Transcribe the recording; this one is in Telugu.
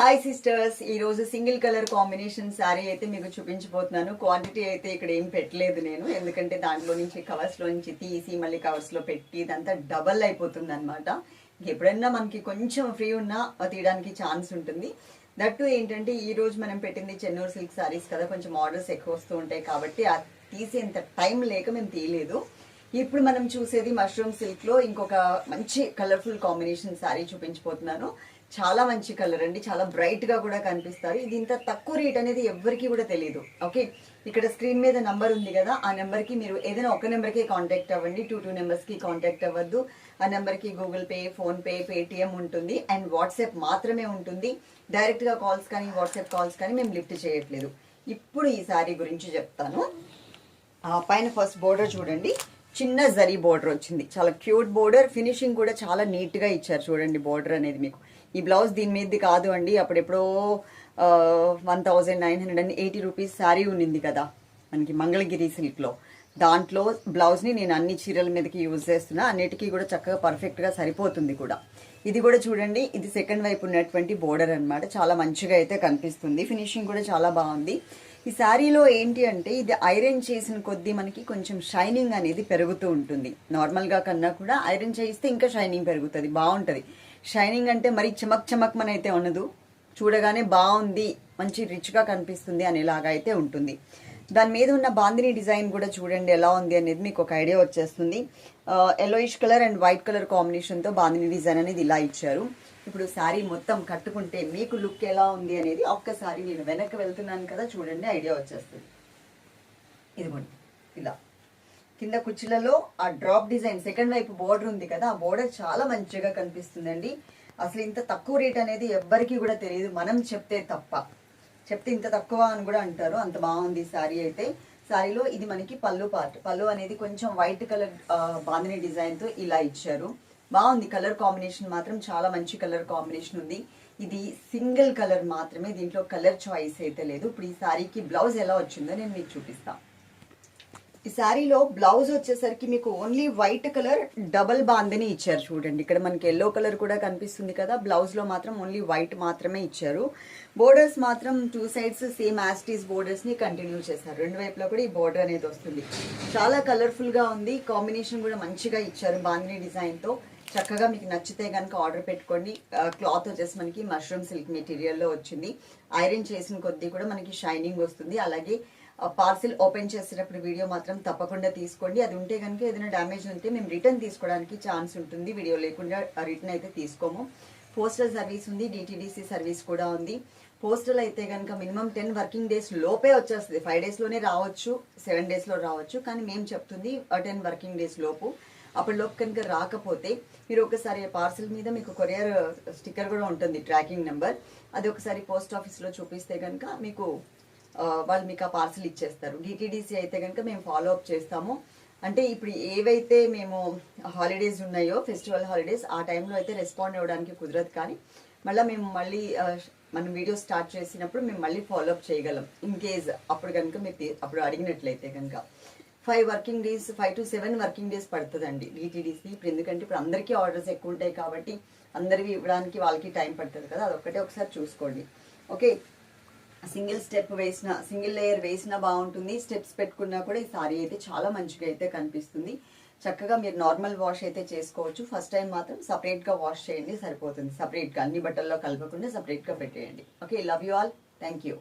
హాయ్ సిస్టర్స్ ఈ రోజు సింగిల్ కలర్ కాంబినేషన్ శారీ అయితే మీకు చూపించబోతున్నాను. క్వాంటిటీ అయితే ఇక్కడ ఏం పెట్టలేదు నేను. ఎందుకంటే దాంట్లో నుంచి కవర్స్లో నుంచి తీసి మళ్ళీ కవర్స్లో పెట్టి ఇదంతా డబల్ అయిపోతుంది అనమాట ఎప్పుడైనా మనకి కొంచెం ఫ్రీ ఉన్నా తీయడానికి ఛాన్స్ ఉంటుంది. దట్టు ఏంటంటే ఈ రోజు మనం పెట్టింది చెన్నూరు సిల్క్ శారీస్ కదా. కొంచెం ఆర్డర్స్ ఎక్కువ వస్తూ ఉంటాయి కాబట్టి ఆ తీసేంత టైం లేక మేము తీయలేదు. ఇప్పుడు మనం చూసేది మష్రూమ్ సిల్క్లో ఇంకొక మంచి కలర్ఫుల్ కాంబినేషన్ శారీ చూపించబోతున్నాను. చాలా మంచి కలర్ అండి. చాలా బ్రైట్గా కూడా కనిపిస్తారు. ఇది ఇంత తక్కువ రేట్ అనేది ఎవరికి కూడా తెలియదు ఓకే ఇక్కడ స్క్రీన్ మీద నంబర్ ఉంది కదా ఆ నెంబర్కి మీరు ఏదైనా ఒక నెంబర్కి కాంటాక్ట్ అవ్వండి. టూ టూ నెంబర్స్కి కాంటాక్ట్ అవ్వద్దు. ఆ నెంబర్కి Google Pay PhonePe Paytm ఉంటుంది. అండ్ వాట్సాప్ మాత్రమే ఉంటుంది. డైరెక్ట్గా కాల్స్ కానీ వాట్సాప్ కాల్స్ కానీ మేము లిఫ్ట్ చేయట్లేదు. ఇప్పుడు ఈ సారీ గురించి చెప్తాను. ఆ పైన ఫస్ట్ బోర్డర్ చూడండి. చిన్న జరీ బోర్డర్ వచ్చింది. చాలా క్యూట్ బోర్డర్ ఫినిషింగ్ కూడా చాలా నీట్గా ఇచ్చారు చూడండి బోర్డర్ అనేది మీకు. ఈ బ్లౌజ్ దీని మీదది కాదు అండి. అప్పుడెప్పుడో one thousand nine hundred and eighty rupees sari ఉన్నింది కదా మనకి మంగళగిరి సిల్క్లో. దాంట్లో బ్లౌజ్ని నేను అన్ని చీరల మీదకి యూజ్ చేస్తున్నా. అన్నిటికీ కూడా చక్కగా పర్ఫెక్ట్గా సరిపోతుంది కూడా. ఇది కూడా చూడండి ఇది సెకండ్ వైపు ఉన్నటువంటి బోర్డర్ అన్నమాట. చాలా మంచిగా అయితే కనిపిస్తుంది. ఫినిషింగ్ కూడా చాలా బాగుంది. ఈ శారీలో ఏంటి అంటే ఇది ఐరన్ చేసిన కొద్దీ మనకి కొంచెం షైనింగ్ అనేది పెరుగుతూ ఉంటుంది. నార్మల్గా కన్నా కూడా ఐరన్ చేయిస్తే ఇంకా షైనింగ్ పెరుగుతుంది బాగుంటుంది. షైనింగ్ అంటే మరి చమక్ చమక్ అయితే ఉండదు. చూడగానే బాగుంది మంచి రిచ్గా కనిపిస్తుంది అనేలాగా అయితే ఉంటుంది. దాని మీద ఉన్న బాందిని డిజైన్ కూడా చూడండి ఎలా ఉంది అనేది మీకు ఒక ఐడియా వచ్చేస్తుంది. Yellowish colour and white colour కాంబినేషన్తో బాందిని డిజైన్ అనేది ఇలా ఇచ్చారు. ఇప్పుడు శారీ మొత్తం కట్టుకుంటే మీకు లుక్ ఎలా ఉంది అనేది ఒక్కసారి నేను వెనక్కి వెళ్తున్నాను కదా చూడండి ఐడియా వచ్చేస్తుంది. ఇదిగోండి ఇలా. కింద కుర్చీలలో ఆ డ్రాప్ డిజైన్ సెకండ్ వైపు బోర్డర్ ఉంది కదా ఆ బోర్డర్ చాలా మంచిగా కనిపిస్తుందండి. అసలు ఇంత తక్కువ రేట్ అనేది ఎవ్వరికీ కూడా తెలియదు మనం చెప్తే తప్ప. చెప్తే ఇంత తక్కువ అని కూడా అంటారు. అంత బాగుంది శారీ అయితే. శారీలో ఇది మనకి పళ్ళు పార్ట్. పళ్ళు అనేది కొంచెం వైట్ కలర్ బాందిని డిజైన్తో ఇలా ఇచ్చారు. బాగుంది. కలర్ కాంబినేషన్ మాత్రం చాలా మంచి కలర్ కాంబినేషన్ ఉంది. ఇది సింగిల్ కలర్ మాత్రమే. దీంట్లో కలర్ చాయిస్ అయితే లేదు. ఇప్పుడు ఈ శారీకి బ్లౌజ్ ఎలా వచ్చిందో నేను మీకు చూపిస్తాను ఈ శారీలో బ్లౌజ్ వచ్చేసరికి మీకు only white colour double bandhani ఇచ్చారు చూడండి. ఇక్కడ మనకి ఎల్లో కలర్ కూడా కనిపిస్తుంది కదా. బ్లౌజ్లో మాత్రం ఓన్లీ వైట్ మాత్రమే ఇచ్చారు. బోర్డర్స్ మాత్రం two sides same as it is బోర్డర్స్ని continue చేశారు. రెండు వైపులా కూడా ఈ బోర్డర్ అనేది వస్తుంది. చాలా కలర్ఫుల్గా ఉంది. కాంబినేషన్ కూడా మంచిగా ఇచ్చారు బాందని డిజైన్తో. చక్కగా మీకు నచ్చితే కనుక ఆర్డర్ పెట్టుకోండి. క్లాత్ వచ్చేసి మనకి మష్రూమ్ సిల్క్ మెటీరియల్లో వచ్చింది. ఐరన్ చేసిన కొద్దీ కూడా మనకి షైనింగ్ వస్తుంది. అలాగే పార్సిల్ ఓపెన్ చేసేటప్పుడు వీడియో మాత్రం తప్పకుండా తీసుకోండి. అది ఉంటే కనుక ఏదైనా డ్యామేజ్ ఉంటే మేము రిటర్న్ తీసుకోవడానికి ఛాన్స్ ఉంటుంది. వీడియో లేకుండా రిటర్న్ అయితే తీసుకోము. పోస్టల్ సర్వీస్ ఉంది డిటీడీసీ సర్వీస్ కూడా ఉంది. పోస్టల్ అయితే కనుక మినిమం టెన్ వర్కింగ్ డేస్ లోపే వచ్చేస్తుంది. ఫైవ్ డేస్లోనే రావచ్చు సెవెన్ డేస్లో రావచ్చు. కానీ మేము చెప్తుంది టెన్ వర్కింగ్ డేస్ లోపు అప్పటిలోపు కనుక రాకపోతే మీరు ఒకసారి పార్సిల్ మీద మీకు కొరియర్ uh, స్టిక్కర్ కూడా ఉంటుంది ట్రాకింగ్ నెంబర్ అది ఒకసారి పోస్ట్ ఆఫీస్లో చూపిస్తే కనుక మీకు uh, వాళ్ళు మీకు ఆ పార్సిల్ ఇచ్చేస్తారు. డిటీడీసీ అయితే కనుక మేము ఫాలో అప్ చేస్తాము. అంటే ఇప్పుడు ఏవైతే మేము హాలిడేస్ ఉన్నాయో ఫెస్టివల్ హాలిడేస్ ఆ టైంలో అయితే రెస్పాండ్ అవ్వడానికి కుదరదు కానీ మళ్ళీ మేము మళ్ళీ uh, మనం వీడియో స్టార్ట్ చేసినప్పుడు మేము మళ్ళీ ఫాలో అప్ చేయగలం. ఇన్ కేస్ అప్పుడు కనుక మీరు అప్పుడు అడిగినట్లయితే కనుక. Five working days five to seven working days పడుతుందండి డిటీడీసీ ఇప్పుడు ఎందుకంటే ఇప్పుడు అందరికీ ఆర్డర్స్ ఎక్కువ ఉంటాయి కాబట్టి అందరివి ఇవ్వడానికి వాళ్ళకి టైం పడుతుంది కదా అదొక్కటే ఒకసారి చూసుకోండి. ఓకే సింగిల్ స్టెప్ వేసిన సింగిల్ లేయర్ వేసినా బాగుంటుంది. స్టెప్స్ పెట్టుకున్నా కూడా ఈ సారీ అయితే చాలా మంచిగా అయితే కనిపిస్తుంది. చక్కగా మీరు నార్మల్ వాష్ అయితే చేసుకోవచ్చు. ఫస్ట్ టైం మాత్రం సపరేట్గా వాష్ చేయండి సరిపోతుంది. సపరేట్గా అన్ని బట్టల్లో కలపకుండా సపరేట్గా పెట్టేయండి. Okay love you all thank you